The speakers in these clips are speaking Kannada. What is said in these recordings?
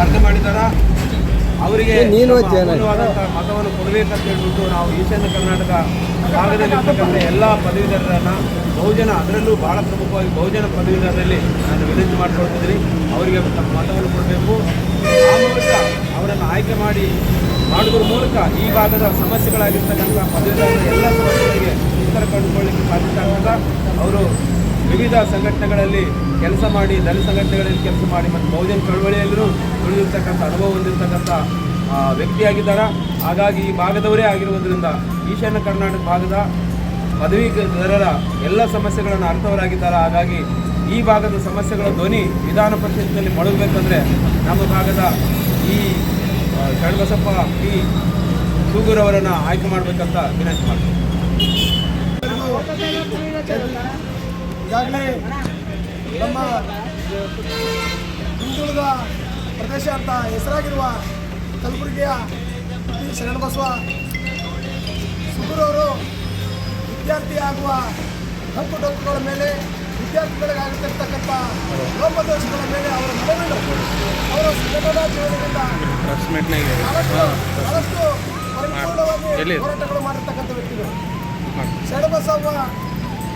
ಸ್ಪರ್ಧೆ ಮಾಡಿದಾರ. ಅವರಿಗೆ ಮತವನ್ನು ಕೊಡಬೇಕಂತ ಹೇಳ್ಬಿಟ್ಟು ನಾವು ಈಶಾನ್ಯ ಕರ್ನಾಟಕ ಭಾಗದಲ್ಲಿರ್ತಕ್ಕಂಥ ಎಲ್ಲ ಪದವೀಧರರನ್ನ ಬಹುಜನ ಅದರಲ್ಲೂ ಬಹಳ ಪ್ರಮುಖವಾಗಿ ಬಹುಜನ ಪದವೀಧರರಲ್ಲಿ ನಾನು ವಿನಂತಿ ಮಾಡ್ಕೊಳ್ತಿದ್ದೀನಿ. ಅವರಿಗೆ ತಮ್ಮ ಮತವನ್ನು ಕೊಡಬೇಕು. ಆ ಮೂಲಕ ಅವರನ್ನು ಆಯ್ಕೆ ಮಾಡಿ ಮಾಡುವುದರ ಮೂಲಕ ಈ ಭಾಗದ ಸಮಸ್ಯೆಗಳಾಗಿರ್ತಕ್ಕಂಥ ಪದವೀಧರರ ಎಲ್ಲ ಸಮಸ್ಯೆಗಳಿಗೆ ಉತ್ತರ ಕಂಡುಕೊಳ್ಳಲಿಕ್ಕೆ ಸಾಧ್ಯತೆ ಆಗ್ತದೆ. ಅವರು ವಿವಿಧ ಸಂಘಟನೆಗಳಲ್ಲಿ ಕೆಲಸ ಮಾಡಿ, ದಲಿತ ಸಂಘಟನೆಗಳಲ್ಲಿ ಕೆಲಸ ಮಾಡಿ ಮತ್ತು ಬಹುಜನ ಚಳವಳಿಯಲ್ಲೂ ದುಡಿದಿರ್ತಕ್ಕಂಥ ಅನುಭವ ಹೊಂದಿರತಕ್ಕಂಥ ವ್ಯಕ್ತಿಯಾಗಿದ್ದಾರೆ? ಹಾಗಾಗಿ ಈ ಭಾಗದವರೇ ಆಗಿರುವುದರಿಂದ ಈಶಾನ್ಯ ಕರ್ನಾಟಕ ಭಾಗದ ಪದವೀಧರರ ಎಲ್ಲ ಸಮಸ್ಯೆಗಳನ್ನು ಅರ್ಥವರಾಗಿದ್ದಾರೆ? ಹಾಗಾಗಿ ಈ ಭಾಗದ ಸಮಸ್ಯೆಗಳ ಧ್ವನಿ ವಿಧಾನ ಪರಿಷತ್ನಲ್ಲಿ ಮೊಳಗಬೇಕಂದ್ರೆ ನಮ್ಮ ಭಾಗದ ಈ ಕಣಬಸಪ್ಪ ಪಿ. ಸೂಗೂರವರನ್ನು ಆಯ್ಕೆ ಮಾಡಬೇಕಂತ ವಿನಂತಿ ಮಾಡ್ತೀನಿ. ಈಗಾಗಲೇ ನಮ್ಮ ಹಿಂದುಳಿದ ಪ್ರದೇಶ ಅಂತ ಹೆಸರಾಗಿರುವ ಕಲಬುರಗಿಯ ಶರಣ ಶರಣಬಸವ ಸುಗುರವರು ವಿದ್ಯಾರ್ಥಿ ಆಗುವ ಹಕ್ಕು ಡೊಕ್ಕುಗಳ ಮೇಲೆ ವಿದ್ಯಾರ್ಥಿಗಳಿಗಾಗುತ್ತಿರ್ತಕ್ಕಂಥ ಲೋಪದೋಷಗಳ ಮೇಲೆ ಅವರ ಮನವಿಲ್ಲ ಅವರ ಸಂಘಟನಾ ಜೀವನದಿಂದ ಬಹಳಷ್ಟು ಬಹಳಷ್ಟು ಪರಿಪೂರ್ಣವಾಗಿ ಹೋರಾಟಗಳು ಮಾಡಿರ್ತಕ್ಕಂಥ ವ್ಯಕ್ತಿಗಳು. ಶರಣಬಸವ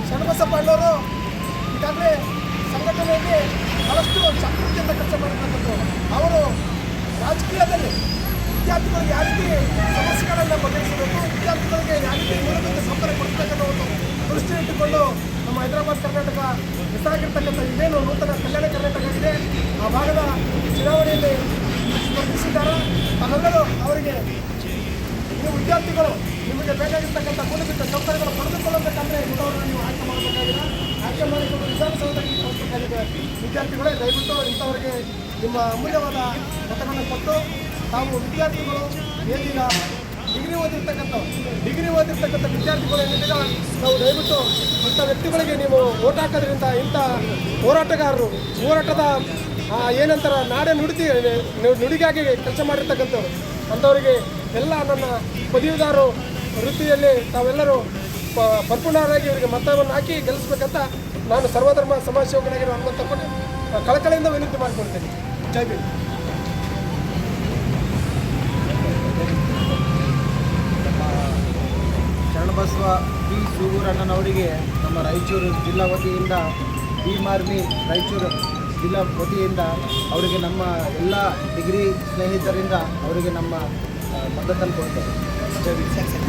ಶರಣಬಸಪ್ಪ ಅಣ್ಣವರು ಈಗಾಗಲೇ ಸಂಘಟನೆಯಲ್ಲಿ ಬಹಳಷ್ಟು ಜಾಗೃತಿಯಿಂದ ಕೆಲಸ ಮಾಡಿರ್ತಕ್ಕಂಥದ್ದು ಅವರು ರಾಜಕೀಯದಲ್ಲಿ ವಿದ್ಯಾರ್ಥಿಗಳಿಗೆ ಯಾವ ರೀತಿ ಸಮಸ್ಯೆಗಳನ್ನು ಬಗೆಹರಿಸಬೇಕು, ವಿದ್ಯಾರ್ಥಿಗಳಿಗೆ ಯಾವ ರೀತಿ ಮೂಲಭೂತ ಸೌಕರ್ಯ ಕೊಡಿಸ್ತಕ್ಕಂಥ ಒಂದು ದೃಷ್ಟಿ ಇಟ್ಟುಕೊಂಡು ನಮ್ಮ ಹೈದರಾಬಾದ್, ಕರ್ನಾಟಕ ಹೆಸರಾಗಿರ್ತಕ್ಕಂಥ ಇದೇನು ನೂತನ ಕಲ್ಯಾಣ ಕರ್ನಾಟಕ ಇದೆ ಆ ಭಾಗದ ಚುನಾವಣೆಯಲ್ಲಿ ಸ್ಪರ್ಧಿಸಿದ್ದಾರೆ? ತಾವೆಲ್ಲರೂ ಅವರಿಗೆ ನೀವು ವಿದ್ಯಾರ್ಥಿಗಳು ನಿಮಗೆ ಬೇಕಾಗಿರ್ತಕ್ಕಂಥ ಮೂಲಭೂತ ಸೌಕರ್ಯಗಳು ಪಡೆದುಕೊಳ್ಳಬೇಕಂದ್ರೆ ಇಂಥವ್ರನ್ನ ನೀವು ಆಯ್ಕೆ ಮಾಡಬೇಕಾಗಿದೆ ಆಯ್ಕೆ ಮಾಡಿಕೊಂಡು ವಿಧಾನಸೌಧಕ್ಕೆ ಕಳಿಸಬೇಕಾಗಿದೆ ವಿದ್ಯಾರ್ಥಿಗಳೇ, ದಯವಿಟ್ಟು ಇಂಥವರಿಗೆ ನಿಮ್ಮ ಅಮೂಲ್ಯವಾದ ಮತಗಳನ್ನು ಕೊಟ್ಟು ತಾವು ವಿದ್ಯಾರ್ಥಿಗಳು ಏನಿಲ್ಲ ಡಿಗ್ರಿ ಓದಿರ್ತಕ್ಕಂಥ ಡಿಗ್ರಿ ಓದಿರ್ತಕ್ಕಂಥ ವಿದ್ಯಾರ್ಥಿಗಳು ಏನಿಲ್ಲ ನಾವು ದಯವಿಟ್ಟು ಅಂಥ ವ್ಯಕ್ತಿಗಳಿಗೆ ನೀವು ಓಟ್ ಹಾಕೋದ್ರಿಂದ ಇಂಥ ಹೋರಾಟಗಾರರು, ಹೋರಾಟದ ಏನಂತಾರ, ನಾಡೆ ನುಡಿತಿ ನುಡಿಗಾಗಿ ಕೆಲಸ ಮಾಡಿರ್ತಕ್ಕಂಥವ್ರು, ಅಂಥವರಿಗೆ ಎಲ್ಲ ನನ್ನ ಪದವಿದಾರರು ವೃತ್ತಿಯಲ್ಲಿ ತಾವೆಲ್ಲರೂ ಪ- ಪರ್ಪುಣರಾಗಿ ಇವರಿಗೆ ಮತವನ್ನು ಹಾಕಿ ಗೆಲ್ಲಿಸ್ಬೇಕಂತ ನಾನು ಸರ್ವಧರ್ಮ ಸಮಾಜ ಸೇವಕನಾಗಿರೋ ಹನುಮಂತ ಕೊಟ್ಟು ಕಳಕಳಿಯಿಂದ ವಿನಂತಿ ಮಾಡಿಕೊಳ್ತೇನೆ. ಜೈ ಬಿ ಶರಣಬಸವ ಬಿ ಸೂಗೂರಣ್ಣನವರಿಗೆ ನಮ್ಮ ರಾಯಚೂರು ಜಿಲ್ಲಾ ವತಿಯಿಂದ ಭೀಮ್ ಆರ್ಮಿ ರಾಯಚೂರು ಜಿಲ್ಲಾ ವತಿಯಿಂದ ಅವರಿಗೆ ನಮ್ಮ ಎಲ್ಲ ಡಿಗ್ರಿ ಸ್ನೇಹಿತರಿಂದ ಅವರಿಗೆ ನಮ್ಮ ಮದ್ದತನ್ನು ಕೊಡ್ತೇವೆ ಜೈ ಭೀಮ್.